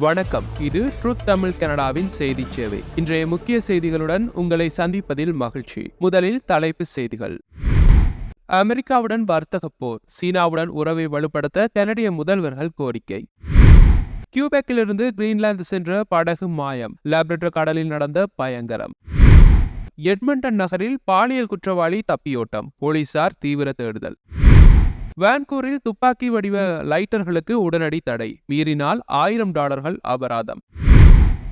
வணக்கம். இது ட்ரூத் தமிழ் கனடாவின் செய்தி சேவை. இன்றைய முக்கிய செய்திகளுடன் உங்களை சந்திப்பதில் மகிழ்ச்சி. முதலில் தலைப்பு செய்திகள். அமெரிக்காவுடன் வர்த்தக போர். சீனாவுடன் உறவை வலுப்படுத்த கனடிய முதல்வர்கள் கோரிக்கை. கியூபெக்கிலிருந்து கிரீன்லாந்து சென்ற படகு மாயம். லேப்ரட்டர் கடலில் நடந்த பயங்கரம். எட்மண்டன் நகரில் பாலியல் குற்றவாளி தப்பியோட்டம். போலீசார் தீவிர தேடுதல். வான்கூரில் துப்பாக்கி வடிவ லைட்டர்களுக்கு உடனடி தடை. மீறினால் ஆயிரம் டாலர்கள் அபராதம்.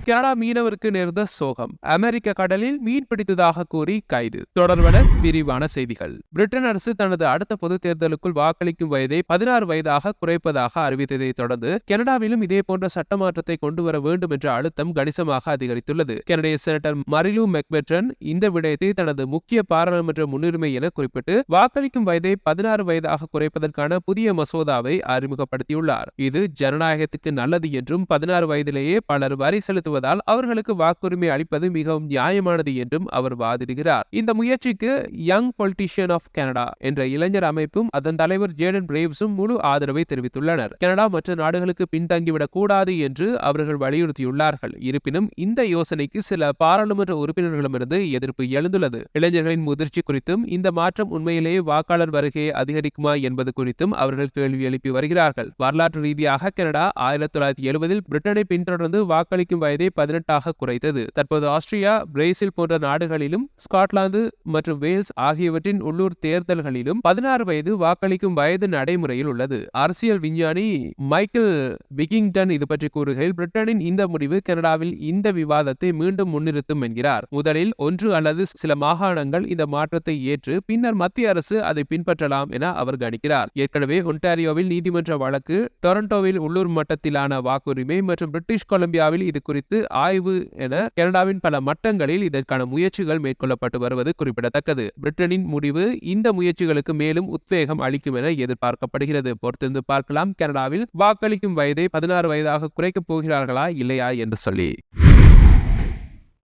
கனடா மீனவருக்கு நேர்ந்த சோகம். அமெரிக்க கடலில் மீன் பிடித்ததாக கூறி கைது. தொடர்பன விரிவான செய்திகள். பிரிட்டன் அரசு தனது அடுத்த பொது தேர்தலுக்குள் வாக்களிக்கும் வயதை பதினாறு வயதாக குறைப்பதாக அறிவித்ததை தொடர்ந்து கனடாவிலும் இதே போன்ற சட்ட மாற்றத்தை கொண்டு வர வேண்டும் என்ற அழுத்தம் கணிசமாக அதிகரித்துள்ளது. கனடிய செனட்டர் மரிலு மெக்பெட்ரன் இந்த விடயத்தை தனது முக்கிய பாராளுமன்ற முன்னுரிமை என குறிப்பிட்டு வாக்களிக்கும் வயதை பதினாறு வயதாக குறைப்பதற்கான புதிய மசோதாவை அறிமுகப்படுத்தியுள்ளார். இது ஜனநாயகத்துக்கு நல்லது என்றும் பதினாறு வயதிலேயே பலர் வரி செலுத்துவதால் அவர்களுக்கு வாக்குரிமை அளிப்பது மிகவும் நியாயமானது என்றும் அவர் வாதிடுகிறார். இந்த முயற்சிக்கு யங் பொலிட்டிஷியன் ஆஃப் கனடா என்ற இளைஞர் அமைப்பும் அதன் தலைவர் ஜேடன் பிரேவ்ஸும் முழு ஆதரவை தெரிவித்துள்ளனர். கனடா மற்ற நாடுகளுக்கு பின்தங்கிவிடக் கூடாது என்று அவர்கள் வலியுறுத்தியுள்ளார்கள். இருப்பினும் இந்த யோசனைக்கு சில பாராளுமன்ற உறுப்பினர்களிடமிருந்து எதிர்ப்பு எழுந்துள்ளது. இளைஞர்களின் முதிர்ச்சி குறித்தும் இந்த மாற்றம் உண்மையிலேயே வாக்காளர் வருகையை அதிகரிக்குமா என்பது குறித்தும் அவர்கள் கேள்வி எழுப்பி வருகிறார்கள். வரலாற்று ரீதியாக கனடா ஆயிரத்தி தொள்ளாயிரத்தி எழுபதில் பிரிட்டனை பின்தொடர்ந்து வாக்களிக்கும் வயதை பதினெட்டாக குறைத்தது. தற்போது ஆஸ்திரியா பிரேசில் போன்ற நாடுகளிலும் ஸ்காட்லாந்து மற்றும் வேல்ஸ் ஆகியவற்றின் உள்ளூர் தேர்தல்களிலும் பதினாறு வயது வாக்களிக்கும் வயது நடைமுறையில் உள்ளது. அரசியல் விஞ்ஞானி மைக்கேல் விகிங்டன் இது பற்றி கூறுகையில் பிரிட்டனின் இந்த முடிவு கனடாவில் இந்த விவாதத்தை மீண்டும் முன்னிறுத்தும் என்கிறார். முதலில் ஒன்று அல்லது சில மாகாணங்கள் இந்த மாற்றத்தை ஏற்று பின்னர் மத்திய அரசு அதை பின்பற்றலாம் என அவர் கணிக்கிறார். ஏற்கனவே ஒன்டாரியோவில் நீதிமன்ற வழக்கு டொரண்டோவில் உள்ளூர் மட்டத்திலான வாக்குரிமை மற்றும் பிரிட்டிஷ் கொலம்பியாவில் இது குறித்து ஆய்வு என கனடாவின் பல மட்டங்களில் இதற்கான முயற்சிகள் மேற்கொள்ளப்பட்டு வருவது குறிப்பிடத்தக்கது. பிரிட்டனின் முடிவு இந்த முயற்சிகளுக்கு மேலும் உத்வேகம் அளிக்கும் என எதிர்பார்க்கப்படுகிறது. பொறுத்திருந்து பார்க்கலாம். கனடாவில் வாக்களிக்கும் வயதை பதினாறு வயதாக குறைக்கப் போகிறார்களா இல்லையா என்று சொல்லி.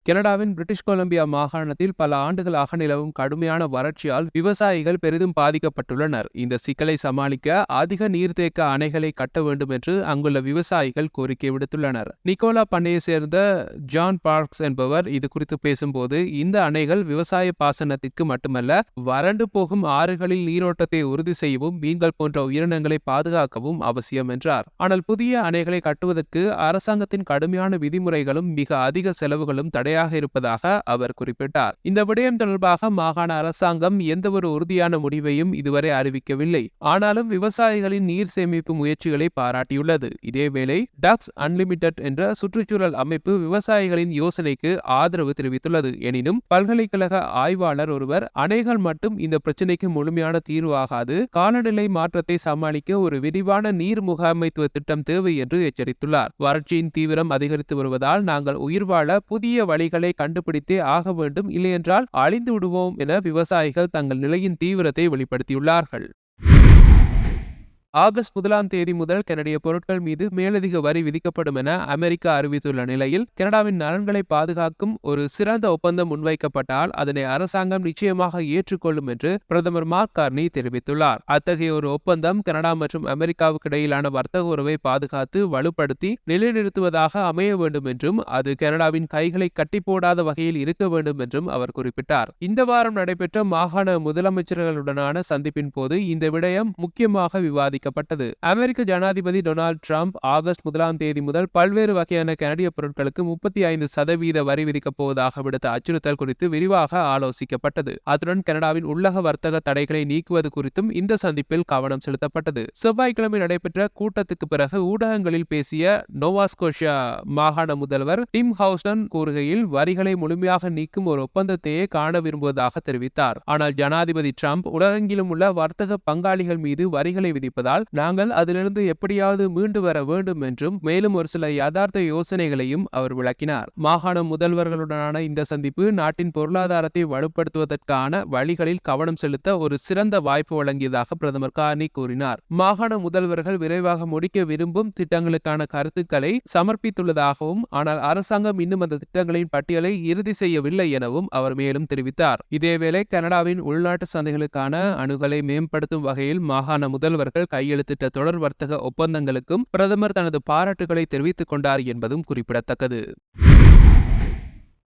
கனடாவின் பிரிட்டிஷ் கொலம்பியா மாகாணத்தில் பல ஆண்டுகளாக நிலவும் கடுமையான வறட்சியால் விவசாயிகள் பெரிதும் பாதிக்கப்பட்டுள்ளனர். இந்த சிக்கலை சமாளிக்க அதிக நீர்த்தேக்க அணைகளை கட்ட வேண்டும் என்று அங்குள்ள விவசாயிகள் கோரிக்கை விடுத்துள்ளனர். நிக்கோலா பண்ணையை சேர்ந்த ஜான் பார்க்ஸ் என்பவர் இது குறித்து பேசும்போது இந்த அணைகள் விவசாய பாசனத்திற்கு மட்டுமல்ல வறண்டு போகும் ஆறுகளில் நீரோட்டத்தை உறுதி செய்யவும் மீன்கள் போன்ற உயிரினங்களை பாதுகாக்கவும் அவசியம் என்றார். ஆனால் புதிய அணைகளை கட்டுவதற்கு அரசாங்கத்தின் கடுமையான விதிமுறைகளும் மிக அதிக செலவுகளும் தடை தடையாக இருப்பதாக அவர் குறிப்பிட்டார். இந்த விடயம் தொடர்பாக மாகாண அரசாங்கம் எந்தவொரு உறுதியான முடிவையும் இதுவரை அறிவிக்கவில்லை. ஆனாலும் விவசாயிகளின் நீர் சேமிப்பு முயற்சிகளை பாராட்டியுள்ளது. இதேவேளை டக்ஸ் அன்லிமிடெட் என்ற சுற்றுச்சூழல் அமைப்பு விவசாயிகளின் யோசனைக்கு ஆதரவு தெரிவித்துள்ளது. எனினும் பல்கலைக்கழக ஆய்வாளர் ஒருவர் அணைகள் மட்டும் இந்த பிரச்சினைக்கு முழுமையான தீர்வாகாது காலநிலை மாற்றத்தை சமாளிக்க ஒரு விரிவான நீர் முகாமைத்துவ திட்டம் தேவை என்று எச்சரித்துள்ளார். வறட்சியின் தீவிரம் அதிகரித்து வருவதால் நாங்கள் உயிர் வாழ புதிய வழிகளை கண்டுபிடித்தே ஆக வேண்டும் இல்லையென்றால் அழிந்து விடுவோம் என விவசாயிகள் தங்கள் நிலையின் தீவிரத்தை வெளிப்படுத்தியுள்ளார்கள். ஆகஸ்ட் முதலாம் தேதி முதல் கனடிய பொருட்கள் மீது மேலதிக வரி விதிக்கப்படும் என அமெரிக்கா அறிவித்துள்ள நிலையில் கனடாவின் நலன்களை பாதுகாக்கும் ஒரு சிறந்த ஒப்பந்தம் முன்வைக்கப்பட்டால் அதனை அரசாங்கம் நிச்சயமாக ஏற்றுக்கொள்ளும் என்று பிரதமர் மார்க் கார்னி தெரிவித்துள்ளார். அத்தகைய ஒரு ஒப்பந்தம் கனடா மற்றும் அமெரிக்காவுக்கு இடையிலான வர்த்தக உறவை பாதுகாத்து வலுப்படுத்தி நிலைநிறுத்துவதாக அமைய வேண்டும் என்றும் அது கனடாவின் கைகளை கட்டி போடாத வகையில் இருக்க வேண்டும் என்றும் அவர் குறிப்பிட்டார். இந்த வாரம் நடைபெற்ற மாகாண முதலமைச்சர்களுடனான சந்திப்பின் போது இந்த விடயம் முக்கியமாக விவாதி அறிவிக்கப்பட்டது. அமெரிக்க ஜனாதிபதி டொனால்டு டிரம்ப் ஆகஸ்ட் முதலாம் தேதி முதல் பல்வேறு வகையான கனடிய பொருட்களுக்கு முப்பத்தி ஐந்து சதவீத வரி விதிக்கப் போவதாக விடுத்த அச்சுறுத்தல் குறித்து விரிவாக ஆலோசிக்கப்பட்டது. அத்துடன் கனடாவின் உள்ளக வர்த்தக தடைகளை நீக்குவது குறித்தும் இந்த சந்திப்பில் கவனம் செலுத்தப்பட்டது. செவ்வாய்க்கிழமை நடைபெற்ற கூட்டத்துக்கு பிறகு ஊடகங்களில் பேசிய நோவாஸ்கோஷியா மாகாண முதல்வர் டிம் ஹவுஸ்டன் கூறுகையில் வரிகளை முழுமையாக நீக்கும் ஒரு ஒப்பந்தத்தையே காண விரும்புவதாக தெரிவித்தார். ஆனால் ஜனாதிபதி டிரம்ப் உலகெங்கிலும் உள்ள வர்த்தக பங்காளிகள் மீது வரிகளை விதிப்பதால் இருப்பதால் நாங்கள் அதிலிருந்து எப்படியாவது மீண்டு வர வேண்டும் என்றும் மேலும் ஒரு சில யதார்த்த யோசனைகளையும் அவர் விளக்கினார். மாகாண முதல்வர்களுடனான இந்த சந்திப்பு நாட்டின் பொருளாதாரத்தை வலுப்படுத்துவதற்கான வழிகளில் கவனம் செலுத்த ஒரு சிறந்த வாய்ப்பு வழங்கியதாக பிரதமர் கார்னி கூறினார். மாகாண முதல்வர்கள் விரைவாக முடிக்க விரும்பும் திட்டங்களுக்கான கருத்துக்களை சமர்ப்பித்துள்ளதாகவும் ஆனால் அரசாங்கம் இன்னும் அந்த திட்டங்களின் பட்டியலை இறுதி செய்யவில்லை எனவும் அவர் மேலும் தெரிவித்தார். இதேவேளை கனடாவின் உள்நாட்டு சந்தைகளுக்கான அணுகலை மேம்படுத்தும் வகையில் மாகாண முதல்வர்கள் கை கையெழுத்திட்ட தொடர் வர்த்தக ஒப்பந்தங்களுக்கும் பிரதமர் தனது பாராட்டுகளை தெரிவித்துக் கொண்டார் என்பதும் குறிப்பிடத்தக்கது.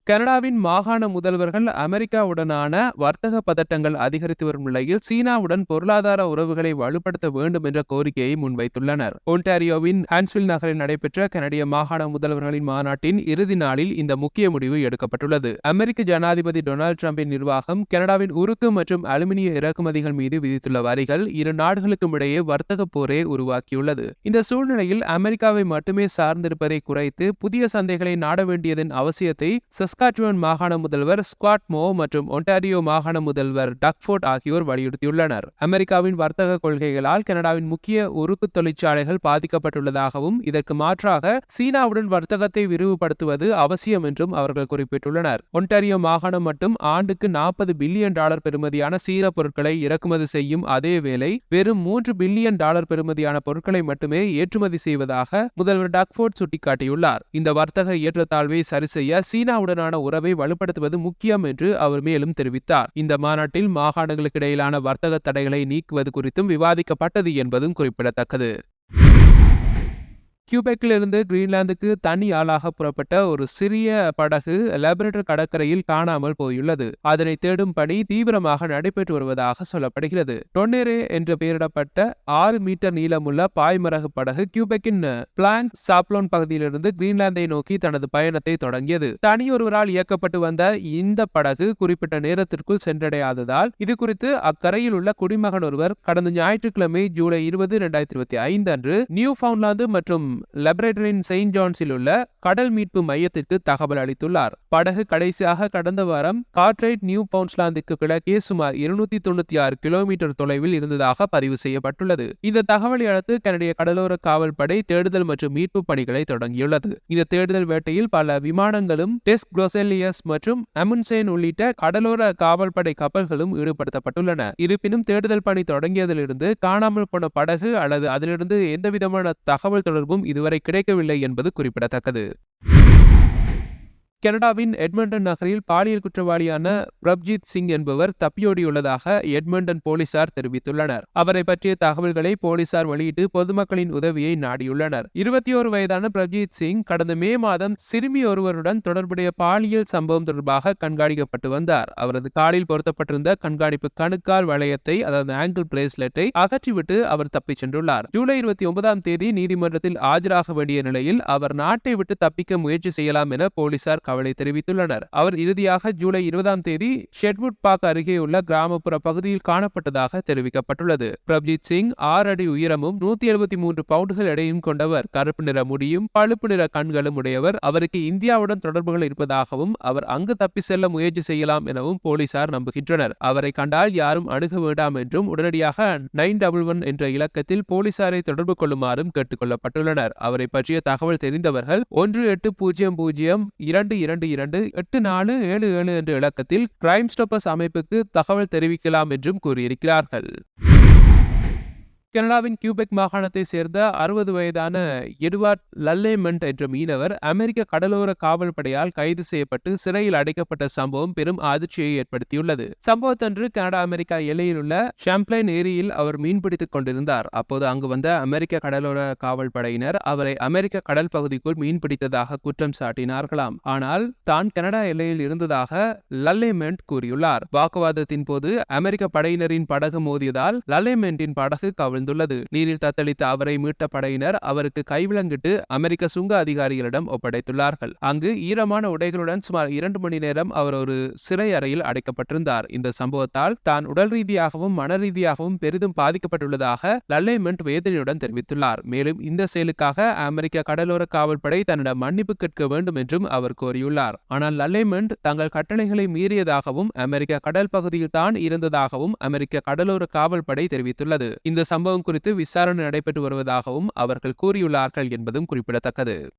கனடாவின் மாகாண முதல்வர்கள் அமெரிக்காவுடனான வர்த்தக பதட்டங்கள் அதிகரித்து வரும் நிலையில் சீனாவுடன் பொருளாதார உறவுகளை வலுப்படுத்த வேண்டும் என்ற கோரிக்கையை முன்வைத்துள்ளனர். ஒன்டாரியோவின் ஹான்ஸ்வில் நகரில் நடைபெற்ற கனடிய மாகாண முதல்வர்களின் மாநாட்டின் இறுதி நாளில் இந்த முக்கிய முடிவு எடுக்கப்பட்டுள்ளது. அமெரிக்க ஜனாதிபதி டொனால்டு டிரம்பின் நிர்வாகம் கனடாவின் உருக்கு மற்றும் அலுமினிய இறக்குமதிகள் மீது விதித்துள்ள வரிகள் இரு நாடுகளுக்கும் இடையே வர்த்தக போரை உருவாக்கியுள்ளது. இந்த சூழ்நிலையில் அமெரிக்காவை மட்டுமே சார்ந்திருப்பதை குறைத்து புதிய சந்தைகளை நாட வேண்டியதன் அவசியத்தை சஸ்காட்சுவன் மாகாண முதல்வர் ஸ்குவாட் மோ மற்றும் ஒன்டாரியோ மாகாண முதல்வர் டக்ஃபோர்ட் ஆகியோர் வலியுறுத்தியுள்ளனர். அமெரிக்காவின் வர்த்தக கொள்கைகளால் கனடாவின் முக்கிய உருக்கு தொழிற்சாலைகள் பாதிக்கப்பட்டுள்ளதாகவும் இதற்கு மாற்றாக சீனாவுடன் வர்த்தகத்தை விரிவுபடுத்துவது அவசியம் என்றும் அவர்கள் குறிப்பிட்டுள்ளனர். ஒன்டாரியோ மாகாணம் மட்டும் ஆண்டுக்கு நாற்பது பில்லியன் டாலர் பெறுமதியான சீர பொருட்களை இறக்குமதி செய்யும் அதே வேளை வெறும் மூன்று பில்லியன் டாலர் பெறுமதியான பொருட்களை மட்டுமே ஏற்றுமதி செய்வதாக முதல்வர் டக்ஃபோர்ட் சுட்டிக்காட்டியுள்ளார். இந்த வர்த்தக ஏற்றத்தாழ்வை சரிசெய்ய சீனாவுடன் உடனான உறவை வலுப்படுத்துவது முக்கியம் என்று அவர் மேலும் தெரிவித்தார். இந்த மாநாட்டில் மாகாணங்களுக்கு இடையிலான வர்த்தக தடைகளை நீக்குவது குறித்தும் விவாதிக்கப்பட்டது என்பதும் குறிப்பிடத்தக்கது. கியூபெக்கிலிருந்து கிரீன்லாந்துக்கு தனி ஆளாக புறப்பட்ட ஒரு சிறிய படகு லெபரேட்டர் கடற்கரையில் காணாமல் போயுள்ளது. அதனை தேடும் பணி தீவிரமாக நடைபெற்று வருவதாக சொல்லப்படுகிறது. டொன்னேரே என்று பெயரிடப்பட்ட ஆறு மீட்டர் நீளமுள்ள பாய்மரகு படகு கியூபெக்கின் பிளாங்க் சாப்லோன் பகுதியிலிருந்து கிரீன்லாந்தை நோக்கி தனது பயணத்தை தொடங்கியது. தனியொருவரால் இயக்கப்பட்டு வந்த இந்த படகு குறிப்பிட்ட நேரத்திற்குள் சென்றடையாததால் இது குறித்து அக்கரையில் உள்ள குடிமகன் ஒருவர் கடந்த ஞாயிற்றுக்கிழமை ஜூலை இருபது இரண்டாயிரத்தி இருபத்தி ஐந்து அன்று நியூ பவுன்லாந்து மற்றும் லெபரேட்டரின் செயின்ட் ஜான்ஸில் உள்ள கடல் மீட்பு மையத்திற்கு தகவல் அளித்துள்ளார். படகு கடைசியாக கடந்த வாரம் கார்ட்ரைட் நியூ பவுன்ஸ்லாந்துக்கு கிழக்கே சுமார் இருநூத்தி தொண்ணூத்தி ஆறு கிலோமீட்டர் தொலைவில் இருந்ததாக பதிவு செய்யப்பட்டுள்ளது. இந்த தகவலை அடுத்து கனடிய கடலோர காவல் படை தேடுதல் மற்றும் மீட்பு பணிகளை தொடங்கியுள்ளது. இந்த தேடுதல் வேட்டையில் பல விமானங்களும் டெஸ்க் குரோசெலியஸ் மற்றும் அமுன்சேன் உள்ளிட்ட கடலோர காவல் படை கப்பல்களும் ஈடுபடுத்தப்பட்டுள்ளன. இருப்பினும் தேடுதல் பணி தொடங்கியதிலிருந்து காணாமல் போன படகு அல்லது அதிலிருந்து எந்தவிதமான தகவல் தொடர்பும் இதுவரை கிடைக்கவில்லை என்பது குறிப்பிடத்தக்கது. கனடாவின் எட்மண்டன் நகரில் பாலியல் குற்றவாளியான பிரப்ஜித் சிங் என்பவர் தப்பியோடியுள்ளதாக எட்மண்டன் போலீசார் தெரிவித்துள்ளனர். அவரை பற்றிய தகவல்களை போலீசார் வெளியிட்டு பொதுமக்களின் உதவியை நாடியுள்ளனர். இருபத்தி ஒரு வயதான பிரப்ஜித் சிங் கடந்த மே மாதம் சிறுமி ஒருவருடன் தொடர்புடைய பாலியல் சம்பவம் தொடர்பாக கண்காணிக்கப்பட்டு வந்தார். அவரது காலில் பொருத்தப்பட்டிருந்த கண்காணிப்பு கணுக்கால் வளையத்தை அதாவது ஆங்கிள் பிரேஸ்லெட்டை அகற்றிவிட்டு அவர் தப்பிச் சென்றுள்ளார். ஜூலை இருபத்தி ஒன்பதாம் தேதி நீதிமன்றத்தில் ஆஜராக வேண்டிய நிலையில் அவர் நாட்டை விட்டு தப்பிக்க முயற்சி செய்யலாம் என போலீசார் கவலை தெரிவித்துள்ளனர். அவர் இறுதியாக ஜூலை இருபதாம் தேதி ஷெட்வுட் பாக் அருகே உள்ள கிராமப்புற பகுதியில் காணப்பட்டதாக தெரிவிக்கப்பட்டுள்ளது. பிரப்ஜித் சிங் ஆறு அடி உயரமும் நூத்தி எழுபத்தி மூன்று பவுண்டுகள் எடையும் கொண்டவர். கருப்பு நிற முடியும் பழுப்பு நிற கண்களும் உடையவர். அவருக்கு இந்தியாவுடன் தொடர்புகள் இருப்பதாகவும் அவர் அங்கு தப்பி செல்ல முயற்சி செய்யலாம் எனவும் போலீசார் நம்புகின்றனர். அவரை கண்டால் யாரும் அணுக வேண்டாம் என்றும் உடனடியாக நைன் டபுள் ஒன் என்ற இலக்கத்தில் போலீசாரை தொடர்பு கொள்ளுமாறும் கேட்டுக்கொள்ளப்பட்டுள்ளனர் அவரை பற்றிய தகவல் தெரிந்தவர்கள் ஒன்று எட்டு பூஜ்ஜியம் பூஜ்ஜியம் இரண்டு இரண்டு இரண்டு எட்டு நாலு ஏழு ஏழு என்ற இலக்கத்தில் கிரைம் ஸ்டாப்பர்ஸ் அமைப்புக்கு தகவல் தெரிவிக்கலாம் என்றும் கூறியிருக்கிறார்கள். கனடாவின் கியூபெக் மாகாணத்தை சேர்ந்த அறுபது வயதான எட்வார்ட் லல்லேமெண்ட் என்ற மீனவர் அமெரிக்க கடலோர காவல் படையால் கைது செய்யப்பட்டு சிறையில் அடைக்கப்பட்ட சம்பவம் பெரும் அதிர்ச்சியை ஏற்படுத்தியுள்ளது. சம்பவத்தன்று கனடா அமெரிக்கா எல்லையில் உள்ள ஷாம்ப்ளைன் ஏரியில் அவர் மீன்பிடித்துக் கொண்டிருந்தார். அப்போது அங்கு வந்த அமெரிக்க கடலோர காவல் படையினர் அவரை அமெரிக்க கடல் பகுதிக்குள் மீன்பிடித்ததாக குற்றம் சாட்டினார்களாம். ஆனால் தான் கனடா எல்லையில் இருந்ததாக லல்லேமெண்ட் கூறியுள்ளார். வாக்குவாதத்தின் போது அமெரிக்க படையினரின் படகு மோதியதால் லல்லேமெண்டின் படகு கவிழ்ந்து விழுந்துள்ளது நீரில் தத்தளித்த அவரை மீட்ட படையினர் அவருக்கு கைவிலங்கிட்டு அமெரிக்க சுங்க அதிகாரிகளிடம் ஒப்படைத்துள்ளார்கள். அங்கு ஈரமான உடைகளுடன் சுமார் இரண்டு மணி நேரம் அவர் ஒரு சிறை அறையில் அடைக்கப்பட்டிருந்தார். இந்த சம்பவத்தால் தான் உடல் ரீதியாகவும் மன ரீதியாகவும் பெரிதும் பாதிக்கப்பட்டுள்ளதாக லல்லைமெண்ட் வேதனையுடன் தெரிவித்துள்ளார். மேலும் இந்த செயலுக்காக அமெரிக்க கடலோர காவல்படை தன்னிடம் மன்னிப்பு கேட்க வேண்டும் என்றும் அவர் கோரியுள்ளார். ஆனால் லல்லைமெண்ட் தங்கள் கட்டளைகளை மீறியதாகவும் அமெரிக்க கடல் பகுதியில் தான் இருந்ததாகவும் அமெரிக்க கடலோர காவல்படை தெரிவித்துள்ளது. இந்த சம்பவம் குறித்து விசாரணை நடைபெற்று வருவதாகவும் அவர்கள் கூறியுள்ளார்கள் என்பதும் குறிப்பிடத்தக்கது.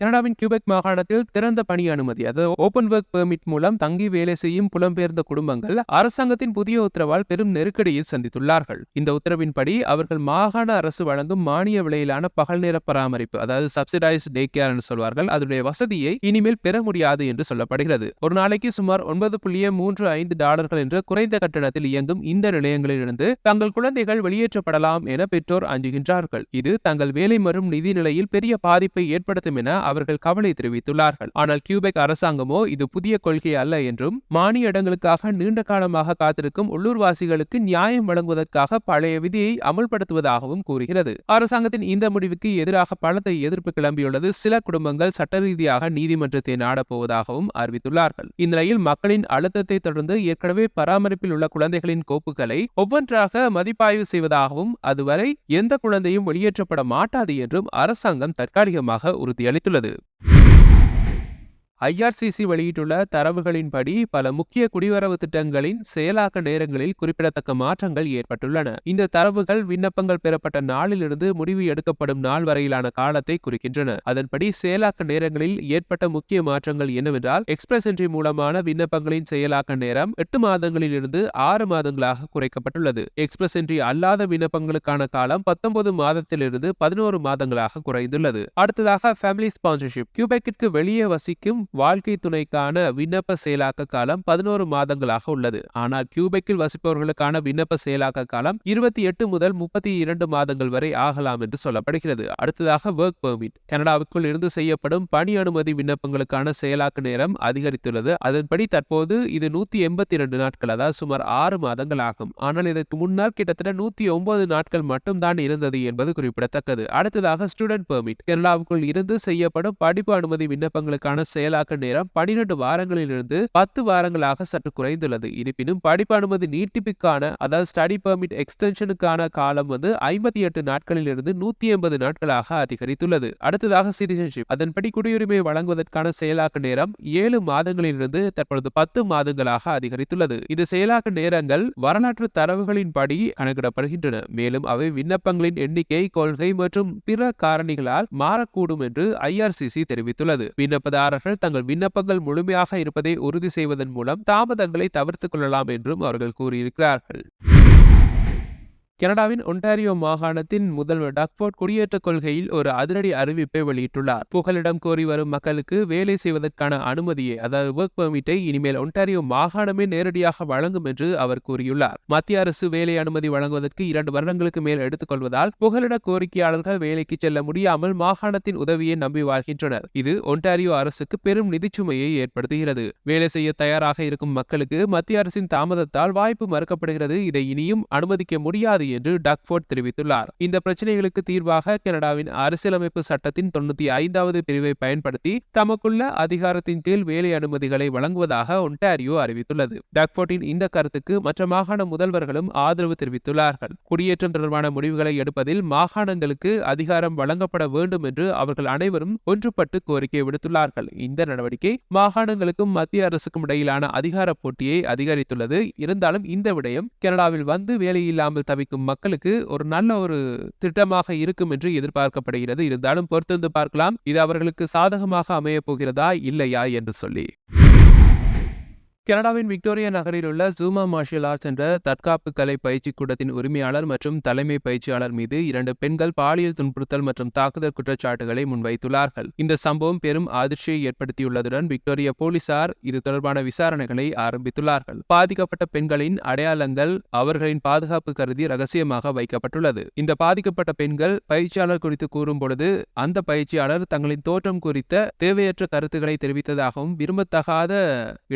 கனடாவின் கியூபெக் மாகாணத்தில் திறந்த பணி அனுமதி அதாவது ஓபன் ஒர்க் பெர்மிட் மூலம் தங்கி வேலை செய்யும் புலம்பெயர்ந்த குடும்பங்கள் அரசாங்கத்தின் புதிய உத்தரவால் பெரும் நெருக்கடியை சந்தித்துள்ளார்கள். இந்த உத்தரவின்படி அவர்கள் மாகாண அரசு வழங்கும் மானிய விலையிலான பகல் நேர பராமரிப்பு அதாவது சப்சிடைஸ் டே கேர் என்று சொல்வார்கள் அதனுடைய வசதியை இனிமேல் பெற முடியாது என்று சொல்லப்படுகிறது. ஒரு நாளைக்கு சுமார் ஒன்பது புள்ளி மூன்று ஐந்து டாலர்கள் என்ற குறைந்த கட்டணத்தில் இயங்கும் இந்த நிலையங்களிலிருந்து தங்கள் குழந்தைகள் வெளியேற்றப்படலாம் என பெற்றோர் அஞ்சுகின்றார்கள். இது தங்கள் வேலை மற்றும் நிதி நிலையில் பெரிய பாதிப்பை ஏற்படுத்தும் என அவர்கள் கவலை தெரிவித்துள்ளார்கள். ஆனால் கியூபெக் அரசாங்கமோ இது புதிய கொள்கை அல்ல என்றும் மானிய இடங்களுக்காக நீண்ட காலமாக காத்திருக்கும் உள்ளூர்வாசிகளுக்கு நியாயம் வழங்குவதற்காக பழைய விதியை அமல்படுத்துவதாகவும் கூறுகிறது. அரசாங்கத்தின் இந்த முடிவுக்கு எதிராக பலத்தை எதிர்ப்பு கிளம்பியுள்ளது. சில குடும்பங்கள் சட்ட ரீதியாக நீதிமன்றத்தை நாடப்போவதாகவும் அறிவித்துள்ளார்கள். இந்நிலையில் மக்களின் அழுத்தத்தை தொடர்ந்து ஏற்கனவே பராமரிப்பில் உள்ள குழந்தைகளின் கோப்புகளை ஒவ்வொன்றாக மதிப்பாய்வு செய்வதாகவும் அதுவரை எந்த குழந்தையும் வெளியேற்றப்பட மாட்டாது என்றும் அரசாங்கம் தற்காலிகமாக உறுதியளித்துள்ளது. ラ。ஐஆர்சிசி வெளியிட்டுள்ள தரவுகளின்படி பல முக்கிய குடிவரவு திட்டங்களின் செயலாக்க நேரங்களில் குறிப்பிடத்தக்க மாற்றங்கள் ஏற்பட்டுள்ளன. இந்த தரவுகள் விண்ணப்பங்கள் பெறப்பட்ட நாளிலிருந்து முடிவு எடுக்கப்படும் நாள் வரையிலான காலத்தை குறிக்கின்றன. அதன்படி செயலாக்க நேரங்களில் ஏற்பட்ட முக்கிய மாற்றங்கள் என்னவென்றால் எக்ஸ்பிரஸ் என்ட்ரி மூலமான விண்ணப்பங்களின் செயலாக்க நேரம் எட்டு மாதங்களில் இருந்து ஆறு மாதங்களாக குறைக்கப்பட்டுள்ளது. எக்ஸ்பிரஸ் என்ட்ரி அல்லாத விண்ணப்பங்களுக்கான காலம் பத்தொன்பது மாதத்திலிருந்து பதினோரு மாதங்களாக குறைந்துள்ளது. அடுத்ததாக ஃபேமிலி ஸ்பான்சர்ஷிப். கியூபெக்கிற்கு வெளியே வசிக்கும் வாழ்க்கை துணைக்கான விண்ணப்ப செயலாக்க காலம் பதினோரு மாதங்களாக உள்ளது. ஆனால் கியூபெக்கில் வசிப்பவர்களுக்கான விண்ணப்ப செயலாக்க காலம் இருபத்தி எட்டு முதல் முப்பத்தி இரண்டு மாதங்கள் வரை ஆகலாம் என்று சொல்லப்படுகிறது. அடுத்ததாக ஒர்க் பெர்மிட் கனடாவுக்குள் இருந்து செய்யப்படும் பணி அனுமதி விண்ணப்பங்களுக்கான செயலாக்க நேரம் அதிகரித்துள்ளது. அதன்படி தற்போது இது நூத்தி எண்பத்தி இரண்டு நாட்கள் அதாவது சுமார் ஆறு மாதங்கள் ஆகும். ஆனால் இதற்கு முன்னால் கிட்டத்தட்ட நூத்தி ஒன்பது நாட்கள் மட்டும்தான் இருந்தது என்பது குறிப்பிடத்தக்கது. அடுத்ததாக ஸ்டூடெண்ட் பெர்மிட் கனடாவுக்குள் இருந்து செய்யப்படும் படிப்பு அனுமதி விண்ணப்பங்களுக்கான செயலாக்க நேரம் பனிரெண்டு வாரங்களிலிருந்து பத்து வாரங்களாக சற்று குறைந்துள்ளது. இருப்பினும் படிப்பு அனுமதி நீட்டிப்புக்கான அதாவது ஸ்டடி பெர்மிட் எக்ஸ்டென்ஷனுக்கான காலம் வந்து ஐம்பத்தி எட்டு நாட்களிலிருந்து நூத்தி எண்பது நாட்களாக அதிகரித்துள்ளது. அடுத்ததாக சிட்டிசன்ஷிப் அதன்படி குடியுரிமை வழங்குவதற்கான செயலாக்க நேரம் ஏழு மாதங்களிலிருந்து தற்பொழுது பத்து மாதங்களாக அதிகரித்துள்ளது. இது செயலாக்க நேரங்கள் வரலாற்று தரவுகளின்படி கணக்கிடப்படுகின்றன. மேலும் அவை விண்ணப்பங்களின் எண்ணிக்கை கொள்கை மற்றும் பிற காரணிகளால் மாறக்கூடும் என்று ஐஆர்சிசி தெரிவித்துள்ளது. விண்ணப்பதாரர்கள் தங்கள் விண்ணப்பங்கள் முழுமையாக இருப்பதை உறுதி செய்வதன் மூலம் தாமதங்களை தவிர்த்துக் கொள்ளலாம் என்றும் அவர்கள் கூறியிருக்கிறார்கள். கனடாவின் ஒன்டாரியோ மாகாணத்தின் முதல்வர் டக்ஃபோர்ட் குடியேற்றக் கொள்கையில் ஒரு அதிரடி அறிவிப்பை வெளியிட்டுள்ளார். புகலிடம் கோரி வரும் மக்களுக்கு வேலை செய்வதற்கான அனுமதியை அதாவது ஒர்க் பெர்மிட்டை இனிமேல் ஒன்டாரியோ மாகாணமே நேரடியாக வழங்கும் என்று அவர் கூறியுள்ளார். மத்திய அரசு வேலை அனுமதி வழங்குவதற்கு இரண்டு வருடங்களுக்கு மேல் எடுத்துக்கொள்வதால் புகலிட கோரிக்கையாளர்கள் வேலைக்கு செல்ல முடியாமல் மாகாணத்தின் உதவியை நம்பி வாழ்கின்றனர். இது ஒன்டாரியோ அரசுக்கு பெரும் நிதிச்சுமையை ஏற்படுத்துகிறது. வேலை செய்ய தயாராக இருக்கும் மக்களுக்கு மத்திய அரசின் தாமதத்தால் வாய்ப்பு மறுக்கப்படுகிறது. இதை இனியும் அனுமதிக்க முடியாது என்று டக்ஃபோர்ட் தெரிவித்துள்ளார். இந்த பிரச்சனைகளுக்கு தீர்வாக கனடாவின் அரசியலமைப்பு சட்டத்தின் தொண்ணூத்தி ஐந்தாவது பிரிவை பயன்படுத்தி தமக்குள்ள அதிகாரத்தின் கீழ் வேலை அனுமதிகளை வழங்குவதாக ஒன்டாரியோ அறிவித்துள்ளது. டக்ஃபோர்ட்டின் இந்த கருத்துக்கு மற்ற மாகாண முதல்வர்களும் ஆதரவு தெரிவித்துள்ளார்கள். குடியேற்றம் தொடர்பான முடிவுகளை எடுப்பதில் மாகாணங்களுக்கு அதிகாரம் வழங்கப்பட வேண்டும் என்று அவர்கள் அனைவரும் ஒன்றுபட்டு கோரிக்கை விடுத்துள்ளார்கள். இந்த நடவடிக்கை மாகாணங்களுக்கும் மத்திய அரசுக்கும் இடையிலான அதிகார போட்டியை அதிகரித்துள்ளது. இருந்தாலும் இந்த விடயம் கனடாவில் வந்து வேலையில்லாமல் தவிக்கும் மக்களுக்கு ஒரு நல்ல ஒரு திட்டமாக இருக்கும் என்று எதிர்பார்க்கப்படுகிறது. இருந்தாலும் பொறுத்திருந்து பார்க்கலாம் இது அவர்களுக்கு சாதகமாக அமையப் போகிறதா இல்லையா என்று சொல்லி. கனடாவின் விக்டோரியா நகரில் உள்ள ஜூமா மார்ஷியல் ஆர்ட்ஸ் என்ற தற்காப்பு கலை பயிற்சி கூடத்தின் உரிமையாளர் மற்றும் தலைமை பயிற்சியாளர் மீது இரண்டு பெண்கள் பாலியல் துன்புறுத்தல் மற்றும் தாக்குதல் குற்றச்சாட்டுகளை முன்வைத்துள்ளார்கள். இந்த சம்பவம் பெரும் அதிர்ச்சியை ஏற்படுத்தியுள்ளதுடன் விக்டோரியா போலீசார் இது தொடர்பான விசாரணைகளை ஆரம்பித்துள்ளார்கள். பாதிக்கப்பட்ட பெண்களின் அடையாளங்கள் அவர்களின் பாதுகாப்பு கருதி ரகசியமாக வைக்கப்பட்டுள்ளது. இந்த பாதிக்கப்பட்ட பெண்கள் பயிற்சியாளர் குறித்து கூறும் பொழுது அந்த பயிற்சியாளர் தங்களின் தோற்றம் குறித்த தேவையற்ற கருத்துக்களை தெரிவித்ததாகவும் விரும்பத்தகாத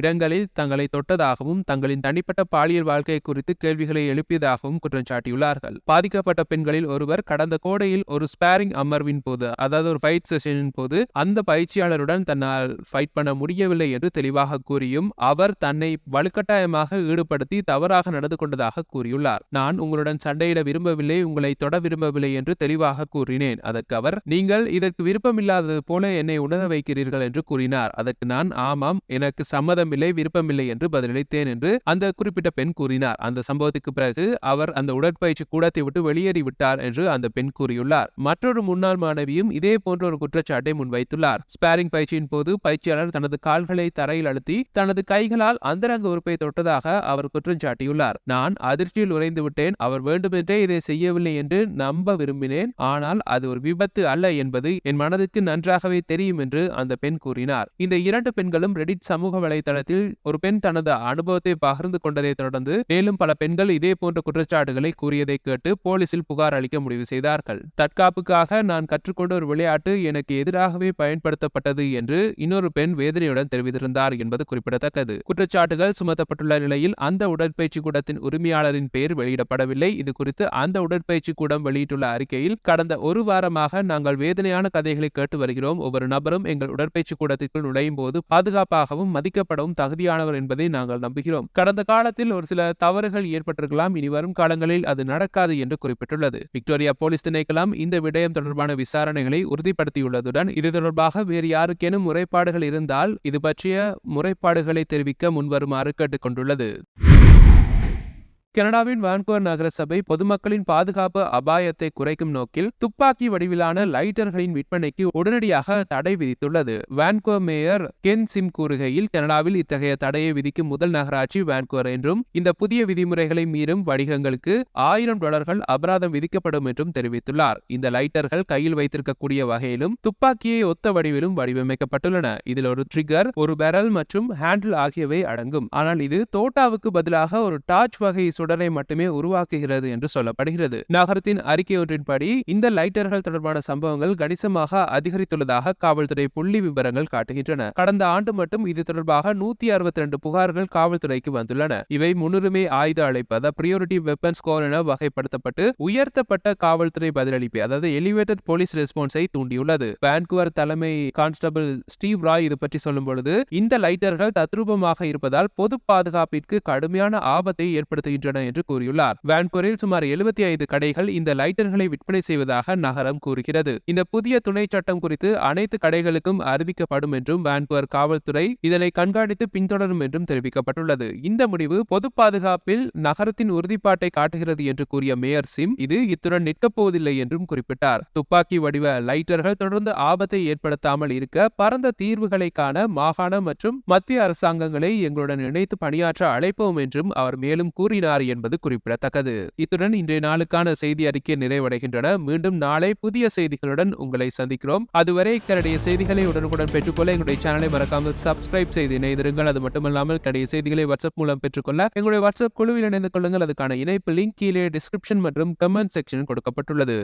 இடங்களில் தங்களை தொட்டதாகவும் தங்களின் தனிப்பட்ட பாலியல் வாழ்க்கை குறித்து கேள்விகளை எழுப்பியதாகவும் குற்றம் சாட்டியுள்ளார்கள். பாதிக்கப்பட்ட பெண்களில் ஒருவர் கடந்த கோடையில் ஒரு ஸ்பேரிங் அமர்வின் போது அதாவது ஒரு ஃபைட் செஷனின் போது அந்த பயிற்சியாளருடன் தன்னால் ஃபைட் பண்ண முடியவில்லை என்று தெளிவாக கூறியும் அவர் தன்னை வலுக்கட்டாயமாக ஈடுபடுத்தி தவறாக நடந்து கொண்டதாக கூறியுள்ளார். நான் உங்களுடன் சண்டையிட விரும்பவில்லை உங்களை தொட விரும்பவில்லை என்று தெளிவாக கூறினேன். அதற்கு அவர் நீங்கள் இதற்கு விருப்பமில்லாதது போல என்னை உணர வைக்கிறீர்கள் என்று கூறினார். அதற்கு நான் ஆமாம் எனக்கு சம்மதமில்லை விருப்பமில்லை அவசியமில்லை என்று பதிலளித்தேன் என்று அந்த குறிப்பிட்ட பெண் கூறினார். அந்த சம்பவத்துக்கு பிறகு அவர் அந்த உடற்பயிற்சி கூடத்தை விட்டு வெளியேறி விட்டார் என்று அந்த பெண் கூறியுள்ளார். மற்றொரு முன்னாள் மாணவியும் இதே போன்ற ஒரு குற்றச்சாட்டை முன்வைத்துள்ளார். ஸ்பேரிங் பயிற்சியின் போது பயிற்சியாளர் தனது கால்களை தரையில் அழுத்தி தனது கைகளால் அந்தரங்க உறுப்பை தொட்டதாக அவர் குற்றம் சாட்டியுள்ளார். நான் அதிர்ச்சியில் உறைந்து விட்டேன். அவர் வேண்டுமென்றே இதை செய்யவில்லை என்று நம்ப விரும்பினேன். ஆனால் அது ஒரு விபத்து அல்ல என்பது என் மனதுக்கு நன்றாகவே தெரியும் என்று அந்த பெண் கூறினார். இந்த இரண்டு பெண்களும் ரெடிட் சமூக வலைதளத்தில் ஒரு பெண் தனது அனுபவத்தை பகிர்ந்து கொண்டதை தொடர்ந்து மேலும் பல பெண்கள் இதே போன்ற குற்றச்சாட்டுகளை கூறியதை கேட்டு போலீசில் புகார் அளிக்க முடிவு செய்தார்கள். தற்காப்புக்காக நான் கற்றுக்கொண்ட ஒரு விளையாட்டு எனக்கு எதிராகவே பயன்படுத்தப்பட்டது என்று இன்னொரு பெண் வேதனையுடன் தெரிவித்திருந்தார் என்பது குறிப்பிடத்தக்கது. குற்றச்சாட்டுகள் சுமத்தப்பட்டுள்ள நிலையில் அந்த உடற்பயிற்சி கூடத்தின் உரிமையாளரின் பெயர் வெளியிடப்படவில்லை. இது குறித்து அந்த உடற்பயிற்சி கூடம் வெளியிட்டுள்ள அறிக்கையில் கடந்த ஒரு வாரமாக நாங்கள் வேதனையான கதைகளை கேட்டு வருகிறோம். ஒவ்வொரு நபரும் எங்கள் உடற்பயிற்சி கூடத்திற்குள் நுழையும் போது பாதுகாப்பாகவும் மதிக்கப்படவும் தகுதியான தகுதியானவர் என்பதை நாங்கள் நம்புகிறோம். கடந்த காலத்தில் ஒரு சில தவறுகள் ஏற்பட்டிருக்கலாம். இனி வரும் காலங்களில் அது நடக்காது என்று குறிப்பிட்டுள்ளது. விக்டோரியா போலீஸ் திணைக்களம் இந்த விடயம் தொடர்பான விசாரணைகளை உறுதிப்படுத்தியுள்ளதுடன் இது தொடர்பாக வேறு யாருக்கேனும் முறைப்பாடுகள் இருந்தால் இது பற்றிய முறைப்பாடுகளை தெரிவிக்க முன்வருமாறு கேட்டுக்கொண்டுள்ளது. கனடாவின் வான்கோர் நகர சபை பொதுமக்களின் பாதுகாப்பு அபாயத்தை குறைக்கும் நோக்கில் துப்பாக்கி வடிவிலான லைட்டர்களின் விற்பனைக்கு உடனடியாக தடை விதித்துள்ளது. வான்கோர் மேயர் கென் சிம் கூறுகையில் கனடாவில் இத்தகைய தடையை விதிக்கும் முதல் நகராட்சி வான்கோர் என்றும் இந்த புதிய விதிமுறைகளை மீறும் வணிகங்களுக்கு ஆயிரம் டாலர்கள் அபராதம் விதிக்கப்படும் என்றும் தெரிவித்துள்ளார். இந்த லைட்டர்கள் கையில் வைத்திருக்கக்கூடிய வகையிலும் துப்பாக்கியை ஒத்த வடிவிலும் வடிவமைக்கப்பட்டுள்ளன. இதில் ஒரு ட்ரிகர் ஒரு பெரல் மற்றும் ஹேண்டில் ஆகியவை அடங்கும். ஆனால் இது தோட்டாவுக்கு பதிலாக ஒரு டார்ச் வகை சுடரை மட்டுமே உருவாக்குகிறது என்று சொல்லப்படுகிறது. நகரத்தின் அறிக்கை ஒன்றின்படி இந்த லைட்டர்கள் தொடர்பான சம்பவங்கள் கணிசமாக அதிகரித்துள்ளதாக காவல்துறை புள்ளி விவரங்கள் காட்டுகின்றன. கடந்த ஆண்டு மட்டும் இது தொடர்பாக நூத்தி அறுபத்தி ரெண்டு புகார்கள் காவல்துறைக்கு வந்துள்ளன. இவை முன்னுரிமை ஆயுத அழைப்பத பிரியோரிட்டி வெப்பன்ஸ் கால் என வகைப்படுத்தப்பட்டு உயர்த்தப்பட்ட காவல்துறை பதிலளிப்பு அதாவது எலிவேட்டட் போலீஸ் ரெஸ்பான்ஸை தூண்டியுள்ளது. வான்குவர் தலைமை கான்ஸ்டபிள் ஸ்டீவ் ராய் இது பற்றி சொல்லும் பொழுது இந்த லைட்டர்கள் தத்ரூபமாக இருப்பதால் பொது பாதுகாப்பிற்கு கடுமையான ஆபத்தை ஏற்படுத்துகின்றன. என்று கூறியுள்ளார். வான்கோரில் சுமார் எழுபத்தி ஐந்து கடைகள் இந்த லைட்டர்களை விற்பனை செய்வதாக நகரம் கூறுகிறது. இந்த புதிய துணை சட்டம் குறித்து அனைத்து கடைகளுக்கும் அறிவிக்கப்படும் என்றும் வான்கூவர் காவல்துறை இதனை கண்காணித்து பின்தொடரும் என்றும் தெரிவிக்கப்பட்டுள்ளது. இந்த முடிவு பொது பாதுகாப்பில் நகரத்தின் உறுதிப்பாட்டை காட்டுகிறது என்று கூறிய மேயர் சிம் இது இத்துடன் நிற்கப் போவதில்லை என்றும் குறிப்பிட்டார். துப்பாக்கி வடிவ லைட்டர்கள் தொடர்ந்து ஆபத்தை ஏற்படுத்தாமல் இருக்க பரந்த தீர்வுகளை காண மாகாண மற்றும் மத்திய அரசாங்கங்களை எங்களுடன் இணைத்து பணியாற்ற அழைப்போம் என்றும் அவர் மேலும் கூறினார். என்பது குறிப்பிடத்தக்கது. இத்துடன் இன்றைய நாளுக்கான செய்தி அறிக்கை நிறைவடைகின்றன. மீண்டும் நாளை புதிய செய்திகளுடன் உங்களை சந்திக்கிறோம். அதுவரை கனடிய செய்திகளை உடனுக்குடன் பெற்றுக்கொள்ள எங்களுடைய சேனலை மறக்காமல் சப்ஸ்கிரைப் செய்து இணைந்திருங்கள். அது மட்டுமல்லாமல் கனடிய செய்திகளை வாட்ஸ்அப் மூலம் பெற்றுக்கொள்ள எங்களுடைய வாட்ஸ்அப் குழுவில் இணைந்து கொள்ளுங்கள். அதுக்கான இணைப்பு லிங்க் கீழே டிஸ்கிரிப்ஷன் மற்றும் கமெண்ட் செக்ஷன் கொடுக்கப்பட்டுள்ளது.